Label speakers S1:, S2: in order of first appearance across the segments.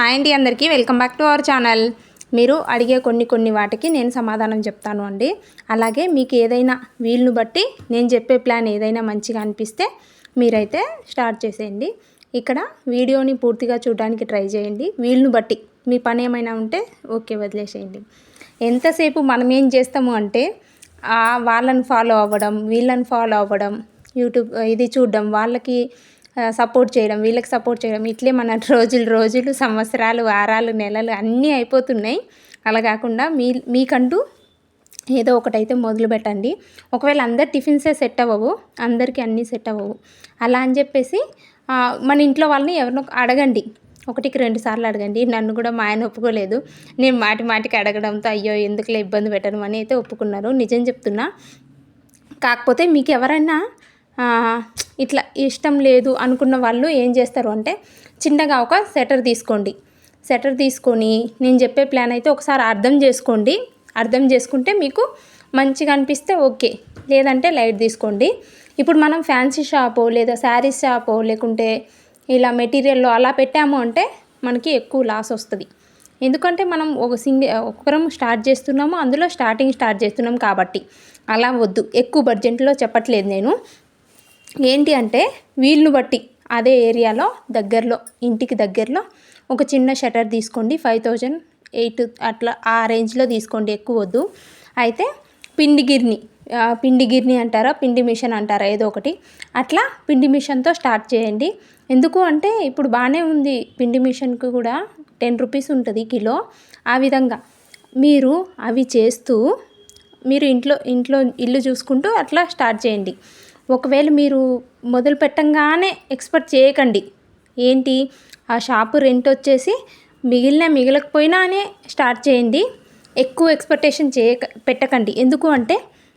S1: Hi అండి అందరికీ. Welcome back to our channel. మీరు అడిగే కొన్ని కొన్ని వాటికి నేను సమాధానం చెప్తాను అండి. అలాగే మీకు ఏదైనా వీలును బట్టి నేను చెప్పే ప్లాన్ ఏదైనా మంచిగా అనిపిస్తే మీరైతే స్టార్ట్ చేసేయండి. ఇక్కడ వీడియోని పూర్తిగా చూడడానికి ట్రై చేయండి. వీలును బట్టి మీ పని ఏమైనా ఉంటే ఓకే వదిలేసేయండి. ఎంతసేపు మనం ఏం చేస్తాము అంటే వాళ్ళని ఫాలో అవ్వడం వీళ్ళని ఫాలో అవ్వడం యూట్యూబ్ ఇది చూడడం వాళ్ళకి సపోర్ట్ చేయడం వీళ్ళకి సపోర్ట్ చేయడం ఇట్లే మన రోజులు రోజులు సంవత్సరాలు వారాలు నెలలు అన్నీ అయిపోతున్నాయి. అలా కాకుండా మీ మీకంటూ ఏదో ఒకటైతే మొదలు పెట్టండి. ఒకవేళ అందరు టిఫిన్సే సెట్ అవ్వవు అందరికీ అన్నీ సెట్ అవ్వవు. అలా అని చెప్పేసి మన ఇంట్లో వాళ్ళని ఎవరినో అడగండి. ఒకటికి రెండు సార్లు అడగండి. నన్ను కూడా మా ఆయన ఒప్పుకోలేదు. నేను మాటి మాటికి అడగడంతో అయ్యో ఎందుకులే ఇబ్బంది పెట్టను అని అయితే ఒప్పుకున్నారు. నిజం చెప్తున్నా. కాకపోతే మీకు ఎవరైనా ఇట్లా ఇష్టం లేదు అనుకున్న వాళ్ళు ఏం చేస్తారు అంటే చిన్నగా ఒక సెటర్ తీసుకోండి. సెటర్ తీసుకొని నేను చెప్పే ప్లాన్ అయితే ఒకసారి అర్థం చేసుకోండి. అర్థం చేసుకుంటే మీకు మంచిగా అనిపిస్తే ఓకే. లేదంటే లైట్ తీసుకోండి. ఇప్పుడు మనం ఫ్యాన్సీ షాపో లేదా శారీస్ షాపో లేకుంటే ఇలా మెటీరియల్లో అలా పెట్టాము అంటే మనకి ఎక్కువ లాస్ వస్తుంది. ఎందుకంటే మనం ఒక సింగి ఒకరం స్టార్ట్ చేస్తున్నాము అందులో స్టార్టింగ్ స్టార్ట్ చేస్తున్నాం కాబట్టి. అలా వద్దు. ఎక్కువ బడ్జెట్లో చెప్పట్లేదు నేను. ఏంటి అంటే వీళ్ళను బట్టి అదే ఏరియాలో దగ్గరలో ఇంటికి దగ్గరలో ఒక చిన్న షటర్ తీసుకోండి. ఫైవ్ థౌజండ్ ఎయిట్ అట్లా ఆ రేంజ్లో తీసుకోండి ఎక్కువ వద్దు. అయితే పిండి గిర్ని పిండి గిర్ని అంటారా పిండి మిషన్ అంటారా ఏదో ఒకటి. అట్లా పిండి మిషన్తో స్టార్ట్ చేయండి. ఎందుకు అంటే ఇప్పుడు బాగానే ఉంది పిండి మిషన్కి కూడా టెన్ రూపీస్ ఉంటుంది కిలో. ఆ విధంగా మీరు అవి చేస్తూ మీరు ఇంట్లో ఇంట్లో ఇల్లు చూసుకుంటూ అట్లా స్టార్ట్ చేయండి. ఒకవేళ మీరు మొదలు పెట్టంగానే ఎక్స్పెక్ట్ చేయకండి. ఏంటి? ఆ షాపు రెంట్ వచ్చేసి మిగిలిన మిగిలకపోయినానే స్టార్ట్ చేయండి. ఎక్కువ ఎక్స్పెక్టేషన్ చేయక పెట్టకండి. ఎందుకు అంటే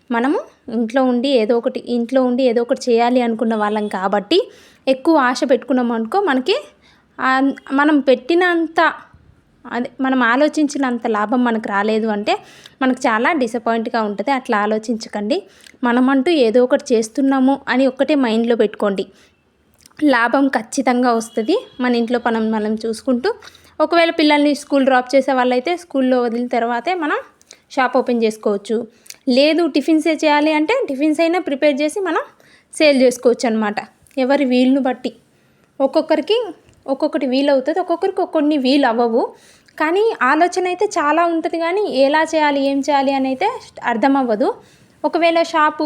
S1: మనము ఇంట్లో ఉండి ఏదో ఒకటి ఇంట్లో ఉండి ఏదో ఒకటి చేయాలి అనుకున్న వాళ్ళం కాబట్టి ఎక్కువ ఆశ పెట్టుకున్నాం అనుకో మనకి మనం పెట్టినంత అదే మనం ఆలోచించినంత లాభం మనకు రాలేదు అంటే మనకు చాలా డిసప్పాయింట్గా ఉంటుంది. అట్లా ఆలోచించకండి. మనమంటూ ఏదో ఒకటి చేస్తున్నాము అని ఒక్కటే మైండ్లో పెట్టుకోండి. లాభం ఖచ్చితంగా వస్తుంది. మన ఇంట్లో మనం మనం చూసుకుంటూ ఒకవేళ పిల్లల్ని స్కూల్ డ్రాప్ చేసే వాళ్ళైతే స్కూల్లో వదిలిన తర్వాతే మనం షాప్ ఓపెన్ చేసుకోవచ్చు. లేదు టిఫిన్సే చేయాలి అంటే టిఫిన్స్ అయినా ప్రిపేర్ చేసి మనం సేల్ చేసుకోవచ్చు అనమాట ఎవరి వీలును బట్టి ఒక్కొక్కరికి ఒక్కొక్కటి వీలు అవుతుంది ఒక్కొక్కరికి కొన్ని వీలు అవ్వవు కానీ ఆలోచన అయితే చాలా ఉంటుంది కానీ ఎలా చేయాలి ఏం చేయాలి అని అయితే అర్థం అవ్వదు ఒకవేళ షాపు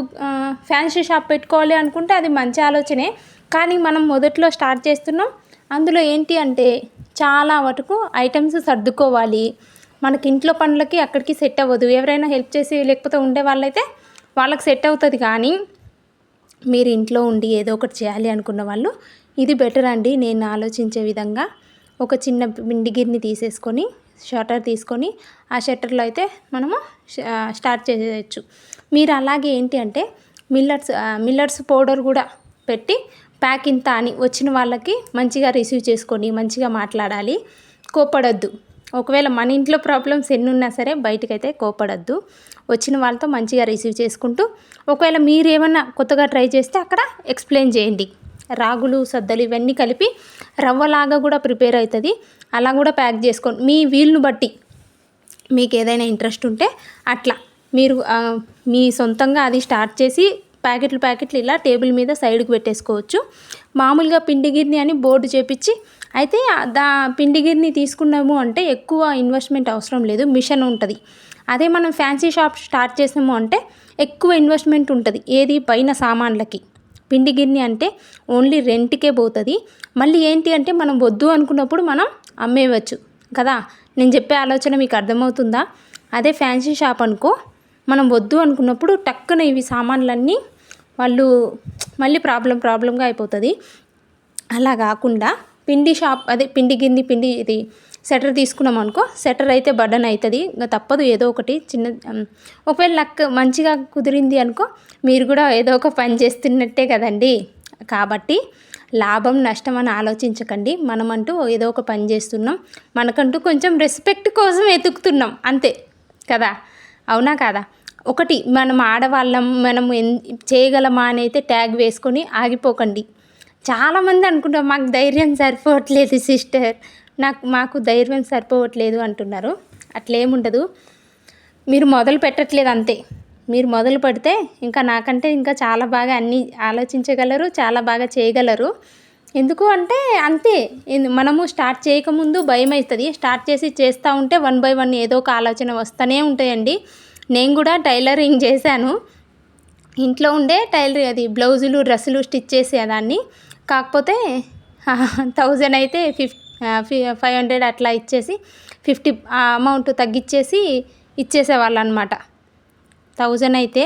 S1: ఫ్యాన్సీ షాప్ పెట్టుకోవాలి అనుకుంటే అది మంచి ఆలోచనే. కానీ మనం మొదట్లో స్టార్ట్ చేస్తున్నాం. అందులో ఏంటి అంటే చాలా వరకు ఐటమ్స్ సర్దుకోవాలి. మనకి ఇంట్లో పనులకి అక్కడికి సెట్ అవ్వదు. ఎవరైనా హెల్ప్ చేసి లేకపోతే ఉండే వాళ్ళైతే వాళ్ళకి సెట్ అవుతుంది కానీ మీరు ఇంట్లో ఉండి ఏదో ఒకటి చేయాలి అనుకున్న వాళ్ళు ఇది బెటర్ అండి. నేను ఆలోచించే విధంగా ఒక చిన్న పిండి గిర్ని తీసేసుకొని షటర్ తీసుకొని ఆ షట్టర్లో అయితే మనము స్టార్ట్ చేయవచ్చు మీరు అలాగే ఏంటి అంటే మిల్లర్స్ మిల్లర్స్ పౌడర్ కూడా పెట్టి ప్యాక్ ఇంత అని వచ్చిన వాళ్ళకి మంచిగా రిసీవ్ చేసుకొని మంచిగా మాట్లాడాలి. కోపడద్దు ఒకవేళ మన ఇంట్లో ప్రాబ్లమ్స్ ఎన్ని ఉన్నా సరే బయటకైతే కోపడద్దు వచ్చిన వాళ్ళతో మంచిగా రిసీవ్ చేసుకుంటూ ఒకవేళ మీరేమన్నా కొత్తగా ట్రై చేస్తే అక్కడ ఎక్స్ప్లెయిన్ చేయండి. రాగులు సద్దలు ఇవన్నీ కలిపి రవ్వలాగా కూడా ప్రిపేర్ అవుతుంది. అలా కూడా ప్యాక్ చేసుకోండి మీ వీలును బట్టి మీకు ఏదైనా ఇంట్రెస్ట్ ఉంటే అట్లా. మీరు మీ సొంతంగా అది స్టార్ట్ చేసి ప్యాకెట్లు ప్యాకెట్లు ఇలా టేబుల్ మీద సైడ్కి పెట్టేసుకోవచ్చు. మామూలుగా పిండి గిర్ని అని బోర్డు చేపించి అయితే దా పిండి గిర్ని తీసుకున్నాము అంటే ఎక్కువ ఇన్వెస్ట్మెంట్ అవసరం లేదు మిషన్ ఉంటుంది. అదే మనం ఫ్యాన్సీ షాప్ స్టార్ట్ చేసాము అంటే ఎక్కువ ఇన్వెస్ట్మెంట్ ఉంటుంది ఏది పైన సామాన్లకి. పిండి గిన్నె అంటే ఓన్లీ రెంట్కే పోతుంది. మళ్ళీ ఏంటి అంటే మనం వద్దు అనుకున్నప్పుడు మనం అమ్మేయవచ్చు. కదా? నేను చెప్పే ఆలోచన మీకు అర్థమవుతుందా? అదే ఫ్యాన్సీ షాప్ అనుకో. మనం వద్దు అనుకున్నప్పుడు టక్కున ఇవి సామాన్లన్నీ వాళ్ళు మళ్ళీ ప్రాబ్లం ప్రాబ్లంగా అయిపోతుంది. అలా కాకుండా పిండి షాప్ అదే పిండి గిన్ని పిండి ఇది సెటర్ తీసుకున్నాం అనుకో సెటర్ అయితే బటన్ అవుతుంది. ఇంకా తప్పదు ఏదో ఒకటి చిన్న ఒకవేళ నాకు మంచిగా కుదిరింది అనుకో మీరు కూడా ఏదో ఒక పని చేస్తున్నట్టే కదండి. కాబట్టి లాభం నష్టం అని ఆలోచించకండి. మనమంటూ ఏదో ఒక పని చేస్తున్నాం. మనకంటూ కొంచెం రెస్పెక్ట్ కోసం ఎతుకుతున్నాం అంతే కదా? అవునా కాదా? ఒకటి మనం ఆడవాళ్ళం మనం ఎన్ చేయగలమా అని అయితే ట్యాగ్ వేసుకొని ఆగిపోకండి. చాలామంది అనుకుంటాం మాకు ధైర్యం సరిపోవట్లేదు సిస్టర్. నాకు మాకు ధైర్యం సరిపోవట్లేదు అంటున్నారు. అట్లేముండదు. మీరు మొదలు పెట్టట్లేదు అంతే. మీరు మొదలు పెడితే ఇంకా నాకంటే ఇంకా చాలా బాగా అన్నీ ఆలోచించగలరు చాలా బాగా చేయగలరు. ఎందుకు అంటే అంతే. మనము స్టార్ట్ చేయకముందు భయం అవుతుంది స్టార్ట్ చేసి చేస్తూ ఉంటే వన్ బై వన్ ఏదో ఒక ఆలోచన వస్తూనే ఉంటాయండి. నేను కూడా టైలరింగ్ చేశాను. ఇంట్లో ఉండే టైలర్ అది బ్లౌజులు డ్రెస్సులు స్టిచ్ చేసేదాన్ని. కాకపోతే థౌజండ్ అయితే ఫిఫ్ ఫైవ్ హండ్రెడ్ అట్లా ఇచ్చేసి ఫిఫ్టీ అమౌంట్ తగ్గించేసి ఇచ్చేసేవాళ్ళు అనమాట థౌజండ్ అయితే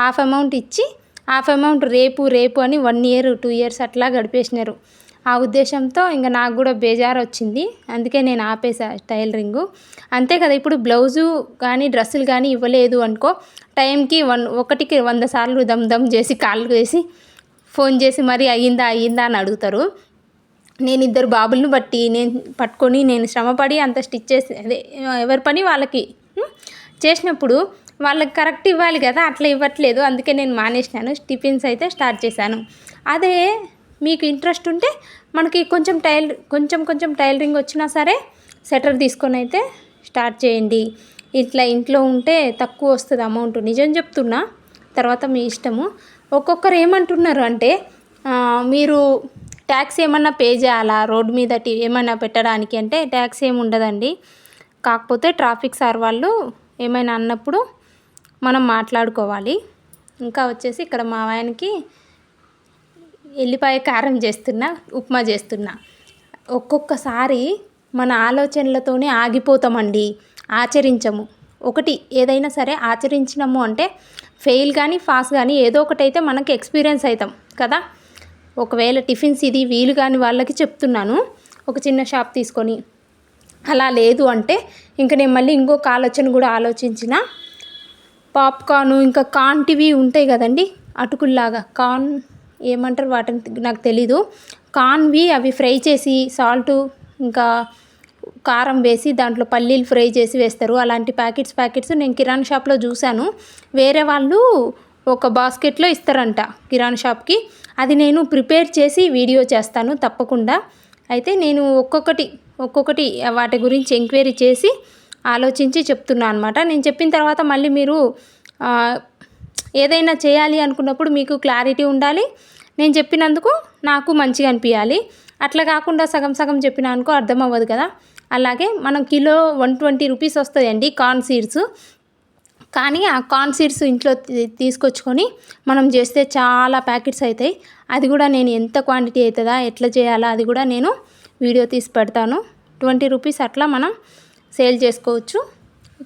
S1: హాఫ్ అమౌంట్ ఇచ్చి హాఫ్ అమౌంట్ రేపు రేపు అని వన్ ఇయర్ టూ ఇయర్స్ అట్లా గడిపేసినారు. ఆ ఉద్దేశంతో ఇంకా నాకు కూడా బేజారు వచ్చింది అందుకే నేను ఆపేసా టైలరింగు. అంతే కదా ఇప్పుడు బ్లౌజు కానీ డ్రెస్సులు కానీ ఇవ్వలేదు అనుకో టైంకి వన్ ఒకటికి వంద సార్లు దమ్ దమ్ చేసి కాళ్ళు వేసి ఫోన్ చేసి మరి అయ్యిందా అయ్యిందా అని అడుగుతారు. నేను ఇద్దరు బాబులను బట్టి నేను పట్టుకొని నేను శ్రమపడి అంత స్టిచ్ చేసి అదే ఎవరి పని వాళ్ళకి చేసినప్పుడు వాళ్ళకి కరెక్ట్ ఇవ్వాలి కదా అట్లా ఇవ్వట్లేదు. అందుకే నేను మానేసినాను. టిఫిన్స్ అయితే స్టార్ట్ చేశాను. అదే మీకు ఇంట్రెస్ట్ ఉంటే మనకి కొంచెం టైల్ కొంచెం కొంచెం టైలరింగ్ వచ్చినా సరే సెటర్ తీసుకొని అయితే స్టార్ట్ చేయండి. ఇట్లా ఇంట్లో ఉంటే తక్కువ వస్తుంది అమౌంట్. నిజం చెప్తున్నా తర్వాత మీ ఇష్టము. ఒక్కొక్కరు ఏమంటున్నారు అంటే మీరు ట్యాక్స్ ఏమన్నా పే చేయాలా? రోడ్ మీద ఏమైనా పెట్టడానికి అంటే ట్యాక్స్ ఏమి ఉండదండి. కాకపోతే ట్రాఫిక్ సార్ వాళ్ళు ఏమైనా అన్నప్పుడు మనం మాట్లాడుకోవాలి. ఇంకా వచ్చేసి ఇక్కడ మా ఆయనకి ఎల్లిపాయ కారం చేస్తున్నా ఉప్మా చేస్తున్నా. ఒక్కొక్కసారి మన ఆలోచనలతోనే ఆగిపోతామండి. ఆచరించము. ఒకటి ఏదైనా సరే ఆచరించినాము అంటే ఫెయిల్ కానీ పాస్ కానీ ఏదో ఒకటి అయితే మనకి ఎక్స్పీరియన్స్ అవుతాం కదా. ఒకవేళ టిఫిన్స్ ఇది వీలు కాని వాళ్ళకి చెప్తున్నాను. ఒక చిన్న షాప్ తీసుకొని. అలా లేదు అంటే ఇంక నేను మళ్ళీ ఇంకొక ఆలోచన కూడా ఆలోచించిన. పాప్కార్న్ ఇంకా కాంటివి ఉంటాయి కదండి అటుకుల్లాగా. కార్న్ ఏమంటారు వాటిని నాకు తెలీదు. కార్న్వి అవి ఫ్రై చేసి సాల్ట్ ఇంకా కారం వేసి దాంట్లో పల్లీలు ఫ్రై చేసి వేస్తారు. అలాంటి ప్యాకెట్స్ ప్యాకెట్స్ నేను కిరాణా షాప్లో చూశాను. వేరే వాళ్ళు ఒక బాస్కెట్లో ఇస్తారంట కిరాణా షాప్కి. అది నేను ప్రిపేర్ చేసి వీడియో చేస్తాను తప్పకుండా. అయితే నేను ఒక్కొక్కటి ఒక్కొక్కటి వాటి గురించి ఎంక్వైరీ చేసి ఆలోచించి చెప్తున్నాను అనమాట నేను చెప్పిన తర్వాత మళ్ళీ మీరు ఏదైనా చేయాలి అనుకున్నప్పుడు మీకు క్లారిటీ ఉండాలి. నేను చెప్పినందుకు నాకు మంచిగా అనిపించాలి అట్లా కాకుండా సగం సగం చెప్పినా అనుకో అర్థం అవ్వదు కదా. అలాగే మనం కిలో వన్ ట్వంటీ రూపీస్ వస్తాయండి కార్న్ సీడ్స్. కానీ ఆ కార్న్ సీడ్స్ ఇంట్లో తీసుకొచ్చుకొని మనం చేస్తే చాలా ప్యాకెట్స్ అవుతాయి అది కూడా నేను ఎంత క్వాంటిటీ అవుతుందా ఎట్లా చేయాలా అది కూడా నేను వీడియో తీసి పెడతాను. ట్వంటీ రూపీస్ అట్లా మనం సేల్ చేసుకోవచ్చు.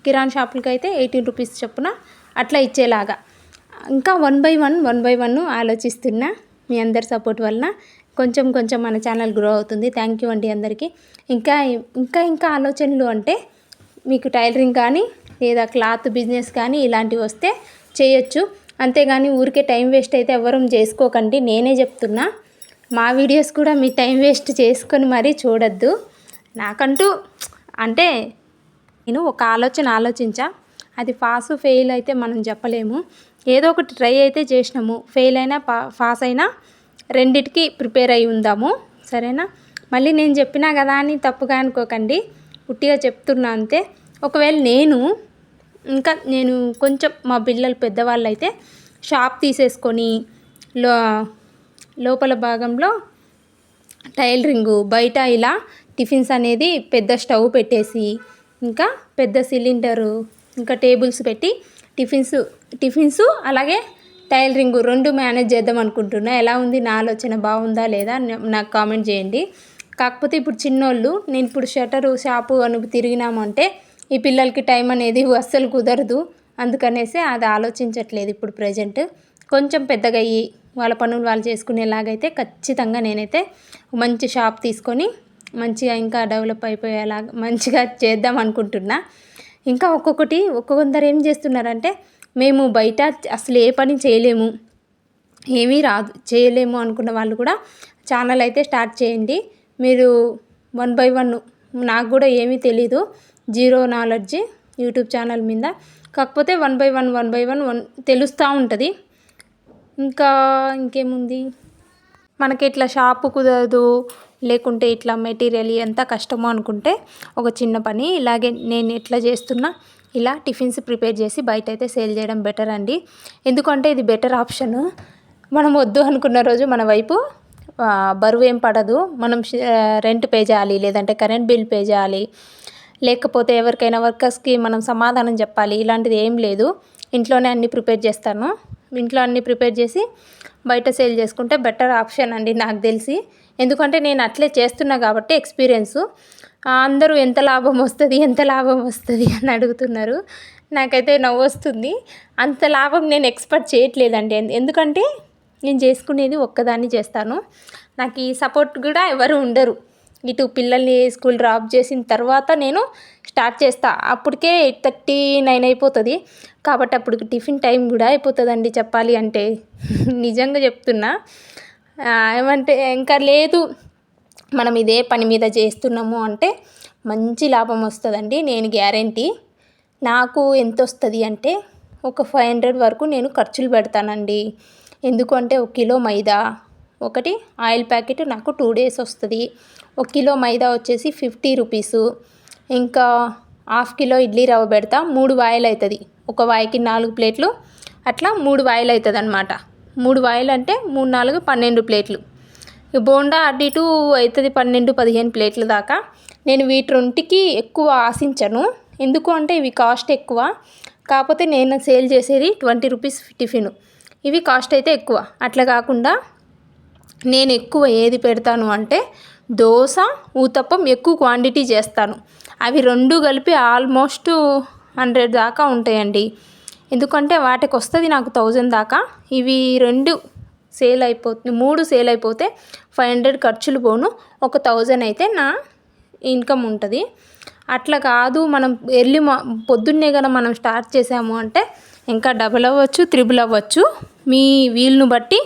S1: కిరాణా షాపులకి అయితే ఎయిటీన్ రూపీస్ చొప్పున అట్లా ఇచ్చేలాగా. ఇంకా one by one one by one ఆలోచిస్తున్నా మీ అందరి సపోర్ట్ వలన కొంచెం కొంచెం మన ఛానల్ గ్రో అవుతుంది. థ్యాంక్ యూ అండి అందరికీ. ఇంకా ఇంకా ఇంకా ఆలోచనలు అంటే మీకు టైలరింగ్ కానీ లేదా క్లాత్ బిజినెస్ కానీ ఇలాంటివి వస్తే చేయొచ్చు. అంతేగాని ఊరికే టైం వేస్ట్ అయితే ఎవరూ చేసుకోకండి. నేనే చెప్తున్నా. మా వీడియోస్ కూడా మీ టైం వేస్ట్ చేసుకొని మరీ చూడొద్దు. నాకంటూ అంటే నేను ఒక ఆలోచన ఆలోచించా. అది పాస్ ఫెయిల్ అయితే మనం చెప్పలేము. ఏదో ఒకటి ట్రై అయితే చేసినాము. ఫెయిల్ అయినా పా పాస్ అయినా రెండిటికి ప్రిపేర్ అయి ఉందాము. సరేనా? మళ్ళీ నేను చెప్పినా కదా అని తప్పుగా అనుకోకండి. ఉట్టిగా చెప్తున్నా అంతే. ఒకవేళ నేను ఇంకా నేను కొంచెం మా పిల్లలు పెద్దవాళ్ళు అయితే షాప్ తీసేసుకొని లో లోపల భాగంలో టైలరింగు బయట ఇలా టిఫిన్స్ అనేది పెద్ద స్టవ్ పెట్టేసి ఇంకా పెద్ద సిలిండరు ఇంకా టేబుల్స్ పెట్టి టిఫిన్స్ టిఫిన్స్ అలాగే టైలరింగ్ రెండు మేనేజ్ చేద్దాం అనుకుంటున్నా. ఎలా ఉంది నా ఆలోచన బాగుందా లేదా నాకు కామెంట్ చేయండి. కాకపోతే ఇప్పుడు చిన్నోళ్ళు నేను ఇప్పుడు షటరు షాపు అని తిరిగినామంటే ఈ పిల్లలకి టైం అనేది అస్సలు కుదరదు. అందుకనేసి అది ఆలోచించట్లేదు ఇప్పుడు ప్రజెంట్. కొంచెం పెద్దగా అయ్యి వాళ్ళ పనులు వాళ్ళు చేసుకునేలాగైతే ఖచ్చితంగా నేనైతే మంచి షాప్ తీసుకొని మంచిగా ఇంకా డెవలప్ అయిపోయేలాగా మంచిగా చేద్దాం అనుకుంటున్నా. ఇంకా ఒక్కొక్కటి ఒక్కొక్కరు ఏం చేస్తున్నారంటే మేము బయట అసలు ఏ పని చేయలేము. ఏమీ రాదు. చేయలేము అనుకున్న వాళ్ళు కూడా ఛానల్ అయితే స్టార్ట్ చేయండి. మీరు వన్ బై వన్ నాకు కూడా ఏమీ తెలీదు. జీరో నాలెడ్జ్ యూట్యూబ్ ఛానల్ మీద. కాకపోతే one by one one by one one తెలుస్తూ ఉంటుంది. ఇంకా ఇంకేముంది? మనకి ఇట్లా షాపు కుదరదు లేకుంటే ఇట్లా మెటీరియల్ ఎంత కష్టమో అనుకుంటే ఒక చిన్న పని. ఇలాగే నేను ఎట్లా చేస్తున్నా ఇలా టిఫిన్స్ ప్రిపేర్ చేసి బయట అయితే సేల్ చేయడం బెటర్ అండి. ఎందుకంటే ఇది బెటర్ ఆప్షన్. మనం వద్దు అనుకున్న రోజు మన వైపు బరువు ఏం పడదు. మనం రెంట్ పే చేయాలి లేదంటే కరెంట్ బిల్ పే చేయాలి. లేకపోతే ఎవరికైనా వర్కర్స్కి మనం సమాధానం చెప్పాలి. ఇలాంటిది ఏం లేదు. ఇంట్లోనే అన్నీ ప్రిపేర్ చేస్తాను. ఇంట్లో అన్నీ ప్రిపేర్ చేసి బయట సేల్ చేసుకుంటే బెటర్ ఆప్షన్ అండి నాకు తెలిసి. ఎందుకంటే నేను అట్లే చేస్తున్నా కాబట్టి ఎక్స్పీరియన్సు. అందరూ ఎంత లాభం వస్తుంది ఎంత లాభం వస్తుంది అని అడుగుతున్నారు. నాకైతే నవ్వు వస్తుంది. అంత లాభం నేను ఎక్స్పెక్ట్ చేయట్లేదండి. ఎందుకంటే నేను చేసుకునేది ఒక్కదాన్ని చేస్తాను. నాకు ఈ సపోర్ట్ కూడా ఎవరు ఉండరు. ఇటు పిల్లల్ని స్కూల్ డ్రాప్ చేసిన తర్వాత నేను స్టార్ట్ చేస్తా. అప్పటికే ఎయిట్ థర్టీ నైన్ అయిపోతుంది. కాబట్టి అప్పుడు టిఫిన్ టైం కూడా అయిపోతుందండి చెప్పాలి అంటే. నిజంగా చెప్తున్నా. ఏమంటే ఇంకా లేదు. మనం ఇదే పని మీద చేస్తున్నాము అంటే మంచి లాభం వస్తుందండి. నేను గ్యారంటీ. నాకు ఎంత వస్తుంది అంటే ఒక ఫైవ్ హండ్రెడ్ వరకు నేను ఖర్చులు పెడతానండి. ఎందుకంటే ఒక కిలో మైదా ఒకటి ఆయిల్ ప్యాకెట్ నాకు టూ డేస్ వస్తుంది. ఒక కిలో మైదా వచ్చేసి ఫిఫ్టీ రూపీసు. ఇంకా హాఫ్ కిలో ఇడ్లీ రవ్వ పెడతా మూడు వాయిల్ అవుతుంది ఒక వాయికి నాలుగు ప్లేట్లు. అట్లా మూడు వాయిల్ అవుతుంది అనమాట మూడు వాయిల్ అంటే మూడు నాలుగు పన్నెండు ప్లేట్లు. బోండా అటు ఇటు అవుతుంది పన్నెండు పదిహేను ప్లేట్ల దాకా. నేను వీటి రెంటికి ఎక్కువ ఆశించను. ఎందుకు అంటే ఇవి కాస్ట్ ఎక్కువ. కాకపోతే నేను సేల్ చేసేది ట్వంటీ రూపీస్ టిఫిన్. ఇవి కాస్ట్ అయితే ఎక్కువ. అట్లా కాకుండా నేను ఎక్కువ ఏది పెడతాను అంటే దోశ ఊతప్పం ఎక్కువ క్వాంటిటీ చేస్తాను. అవి రెండు కలిపి ఆల్మోస్ట్ హండ్రెడ్ దాకా ఉంటాయండి. ఎందుకంటే వాటికి వస్తుంది నాకు థౌజండ్ దాకా. ఇవి రెండు సేల్ అయిపోతుంది మూడు సేల్ అయిపోతే ఫైవ్ హండ్రెడ్ ఖర్చులు పోను. ఒక థౌజండ్ అయితే నా ఇన్కమ్ ఉంటుంది. అట్లా కాదు మనం ఎర్లీ మా పొద్దున్నే కదా మనం స్టార్ట్ చేసాము అంటే ఇంకా డబుల్ అవ్వచ్చు త్రిబుల్ అవ్వచ్చు. మీ వీలును బట్టి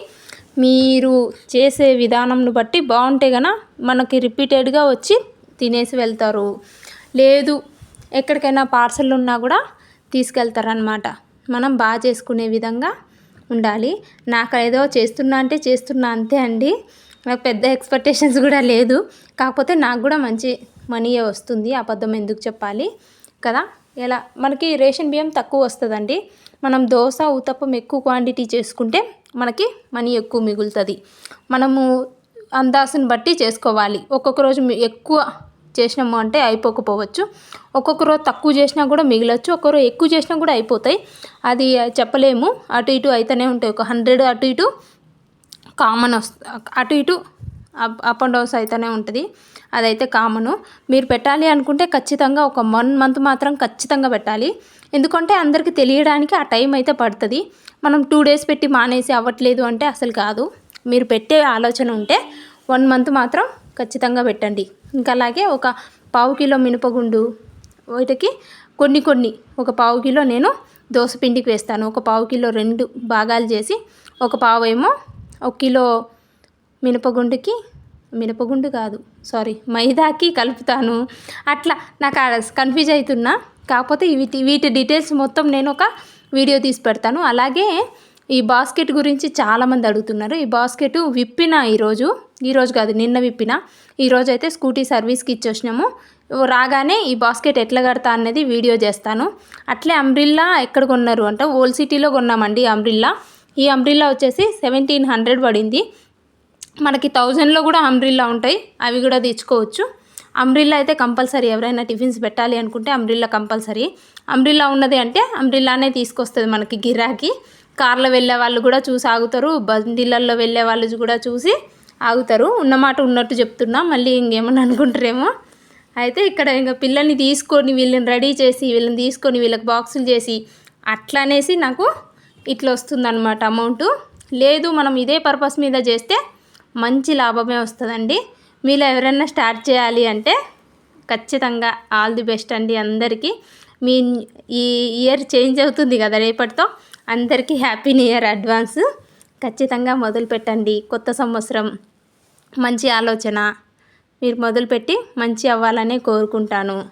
S1: మీరు చేసే విధానంను బట్టి బాగుంటే కనుక మనకి రిపీటెడ్గా వచ్చి తినేసి వెళ్తారు. లేదు ఎక్కడికైనా పార్సల్ ఉన్నా కూడా తీసుకెళ్తారనమాట మనం బాగా చేసుకునే విధంగా ఉండాలి. నాకు ఏదో చేస్తున్నా అంటే చేస్తున్నా అంతే అండి. నాకు పెద్ద ఎక్స్పెక్టేషన్స్ కూడా లేదు. కాకపోతే నాకు కూడా మంచి మనీయే వస్తుంది. అబద్ధం ఎందుకు చెప్పాలి కదా? ఎలా? మనకి రేషన్ బియ్యం తక్కువ వస్తుందండి. మనం దోశ ఉతప్పం ఎక్కువ క్వాంటిటీ చేసుకుంటే మనకి మనీ ఎక్కువ మిగులుతుంది. మనము అందాసుని బట్టి చేసుకోవాలి. ఒక్కొక్క రోజు ఎక్కువ చేసినాము అంటే అయిపోకపోవచ్చు. ఒక్కొక్క రోజు తక్కువ చేసినా కూడా మిగలచ్చు. ఒక్కొక్కరు ఎక్కువ చేసినా కూడా అయిపోతాయి. అది చెప్పలేము. అటు ఇటు అయితేనే ఉంటాయి. ఒక హండ్రెడ్ అటు ఇటు కామన్ వస్తు అటు ఇటు అప్ అప్ అండ్ డౌన్స్ అయితేనే ఉంటుంది. అదైతే కామను. మీరు పెట్టాలి అనుకుంటే ఖచ్చితంగా ఒక వన్ మంత్ మాత్రం ఖచ్చితంగా పెట్టాలి. ఎందుకంటే అందరికీ తెలియడానికి ఆ టైం అయితే పడుతుంది. మనం టూ డేస్ పెట్టి మానేసి అవ్వట్లేదు అంటే అసలు కాదు. మీరు పెట్టే ఆలోచన ఉంటే వన్ మంత్ మాత్రం ఖచ్చితంగా పెట్టండి. ఇంకా అలాగే ఒక పావు కిలో మినపగుండు వీటికి కొన్ని కొన్ని ఒక పావు కిలో నేను దోశ పిండికి వేస్తాను. ఒక పావు కిలో రెండు భాగాలు చేసి ఒక పావు ఏమో ఒక కిలో మినపగుండుకి మినపగుండు కాదు సారీ మైదాకి కలుపుతాను. అట్లా నాకు కన్ఫ్యూజ్ అవుతున్నా కాకపోతే వీటి వీటి డీటెయిల్స్ మొత్తం నేను ఒక వీడియో తీసి పెడతాను. అలాగే ఈ బాస్కెట్ గురించి చాలామంది అడుగుతున్నారు. ఈ బాస్కెట్ విప్పిన ఈరోజు ఈరోజు కాదు నిన్న విప్పిన. ఈరోజు అయితే స్కూటీ సర్వీస్కి ఇచ్చొచ్చినాము రాగానే ఈ బాస్కెట్ ఎట్లా కడతా అనేది వీడియో చేస్తాను. అట్లే అంబ్రిల్లా ఎక్కడ కొన్నారు అంటే? ఓల్డ్ సిటీలో కొన్నామండి అంబ్రిల్లా ఈ అంబ్రిల్లా వచ్చేసి సెవెంటీన్ హండ్రెడ్ పడింది. మనకి థౌజండ్లో కూడా అంబ్రిల్లా ఉంటాయి. అవి కూడా తీసుకోవచ్చు. అంబ్రిల్లా అయితే కంపల్సరీ ఎవరైనా టిఫిన్స్ పెట్టాలి అనుకుంటే అంబ్రిల్లా కంపల్సరీ. అంబ్రిల్లా ఉన్నది అంటే అంబ్రిల్లానే తీసుకొస్తుంది మనకి గిరాకీ. కార్లో వెళ్ళే వాళ్ళు కూడా చూసి ఆగుతారు. బండిలల్లో వెళ్ళే వాళ్ళు కూడా చూసి ఆగుతారు. ఉన్నమాట ఉన్నట్టు చెప్తున్నా. మళ్ళీ ఇంకేమన్నా అనుకుంటారేమో. అయితే ఇక్కడ ఇంకా పిల్లల్ని తీసుకొని వీళ్ళని రెడీ చేసి వీళ్ళని తీసుకొని వీళ్ళకి బాక్సులు చేసి అట్లా అనేసి నాకు ఇట్లా వస్తుందన్నమాట అమౌంట్. లేదు మనం ఇదే పర్పస్ మీద చేస్తే మంచి లాభమే వస్తుందండి. మీరు ఎవరైనా స్టార్ట్ చేయాలి అంటే ఖచ్చితంగా ఆల్ ది బెస్ట్ అండి అందరికీ. మీ ఈ ఇయర్ చేంజ్ అవుతుంది కదా రేపటితో. అందరికీ హ్యాపీ న్యూ ఇయర్ అడ్వాన్స్. ఖచ్చితంగా మొదలు పెట్టండి. కొత్త సంవత్సరం మంచి ఆలోచన. మీరు మొదలుపెట్టి మంచి అవ్వాలనే కోరుకుంటాను.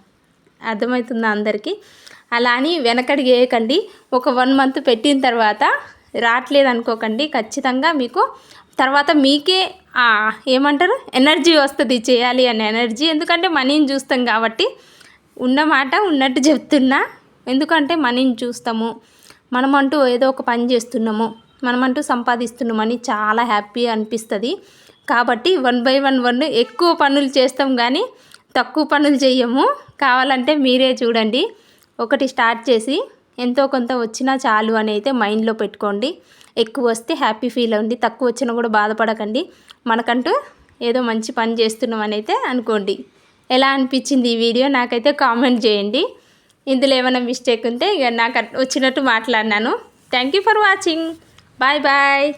S1: అర్థమవుతుందా అందరికీ? అలా అని వెనకడికి వేయకండి. ఒక వన్ మంత్ పెట్టిన తర్వాత రావట్లేదు అనుకోకండి. ఖచ్చితంగా మీకు తర్వాత మీకే ఏమంటారు? ఎనర్జీ వస్తుంది చేయాలి అనే ఎనర్జీ. ఎందుకంటే మనీని చూస్తాం కాబట్టి. ఉన్న మాట ఉన్నట్టు చెప్తున్నా. ఎందుకంటే మనీని చూస్తాము. మనమంటూ ఏదో ఒక పని చేస్తున్నాము. మనమంటూ సంపాదిస్తున్నామని చాలా హ్యాపీ అనిపిస్తుంది. కాబట్టి వన్ బై వన్ వన్ ఎక్కువ పనులు చేస్తాం కానీ తక్కువ పనులు చేయము. కావాలంటే మీరే చూడండి. ఒకటి స్టార్ట్ చేసి ఎంతో కొంత వచ్చినా చాలు అని అయితే మైండ్లో పెట్టుకోండి. ఎక్కువ వస్తే హ్యాపీ ఫీల్ అవ్వండి. తక్కువ వచ్చినా కూడా బాధపడకండి. మనకంటూ ఏదో మంచి పని చేస్తున్నాం అని అయితే అనుకోండి. ఎలా అనిపించింది ఈ వీడియో నాకైతే కామెంట్ చేయండి. ఇందులో ఏమైనా మిస్టేక్ ఉంటే ఇక నాకు వచ్చినట్టు మాట్లాడినాను. Thank you for watching. Bye bye.